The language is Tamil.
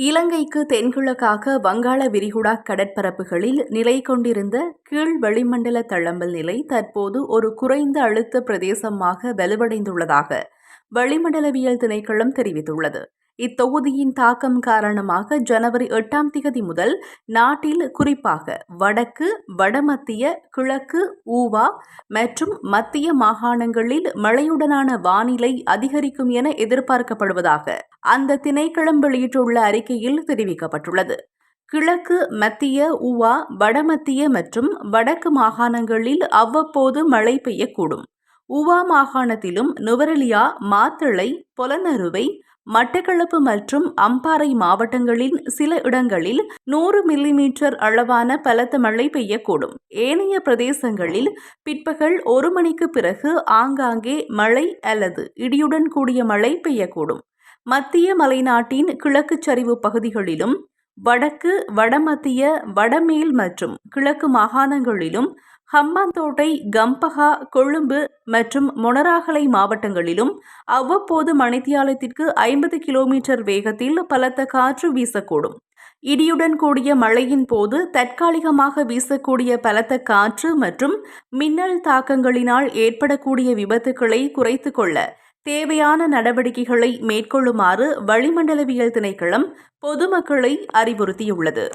இலங்கைக்கு தென்கிழக்காக வங்காள விரிகுடா கடற்பரப்புகளில் நிலை கொண்டிருந்த கீழ் வளிமண்டல தளம்பல் நிலை தற்போது ஒரு குறைந்த அழுத்த பிரதேசமாக வலுவடைந்துள்ளதாக வளிமண்டலவியல் திணைக்களம் தெரிவித்துள்ளது. இத்தொகுதியின் தாக்கம் காரணமாக ஜனவரி எட்டாம் திகதி முதல் நாட்டில் குறிப்பாக வடக்கு வடமத்திய கிழக்கு ஊவா மற்றும் மத்திய மாகாணங்களில் மழையுடனான வானிலை அதிகரிக்கும் என எதிர்பார்க்கப்படுவதாக அந்த திணைக்களம் வெளியிட்டுள்ள அறிக்கையில் தெரிவிக்கப்பட்டுள்ளது. கிழக்கு மத்திய ஊவா வடமத்திய மற்றும் வடக்கு மாகாணங்களில் அவ்வப்போது மழை பெய்யக்கூடும். உவா மாகாணத்திலும் நுவரெலியா மாத்தளை பொலனறுவை மட்டக்களப்பு மற்றும் அம்பாறை மாவட்டங்களின் சில இடங்களில் நூறு மில்லிமீட்டர் அளவான பலத்த மழை பெய்யக்கூடும். ஏனைய பிரதேசங்களில் பிற்பகல் ஒரு மணிக்கு பிறகு ஆங்காங்கே மழை அல்லது இடியுடன் கூடிய மழை பெய்யக்கூடும். மத்திய மலைநாட்டின் கிழக்கு சரிவு பகுதிகளிலும் வடக்கு வடமத்திய வடமேல் மற்றும் கிழக்கு மாகாணங்களிலும் ஹம்பாந்தோட்டை கம்பஹா கொழும்பு மற்றும் மொனராகலை மாவட்டங்களிலும் அவ்வப்போது மணித்தியாலத்திற்கு ஐம்பது கிலோமீட்டர் வேகத்தில் பலத்த காற்று வீசக்கூடும். இடியுடன் கூடிய மழையின் போது தற்காலிகமாக வீசக்கூடிய பலத்த காற்று மற்றும் மின்னல் தாக்கங்களினால் ஏற்படக்கூடிய விபத்துக்களை குறைத்து கொள்ள தேவையான நடவடிக்கைகளை மேற்கொள்ளுமாறு வளிமண்டலவியல் திணைக்களம் பொதுமக்களை அறிவுறுத்தியுள்ளது.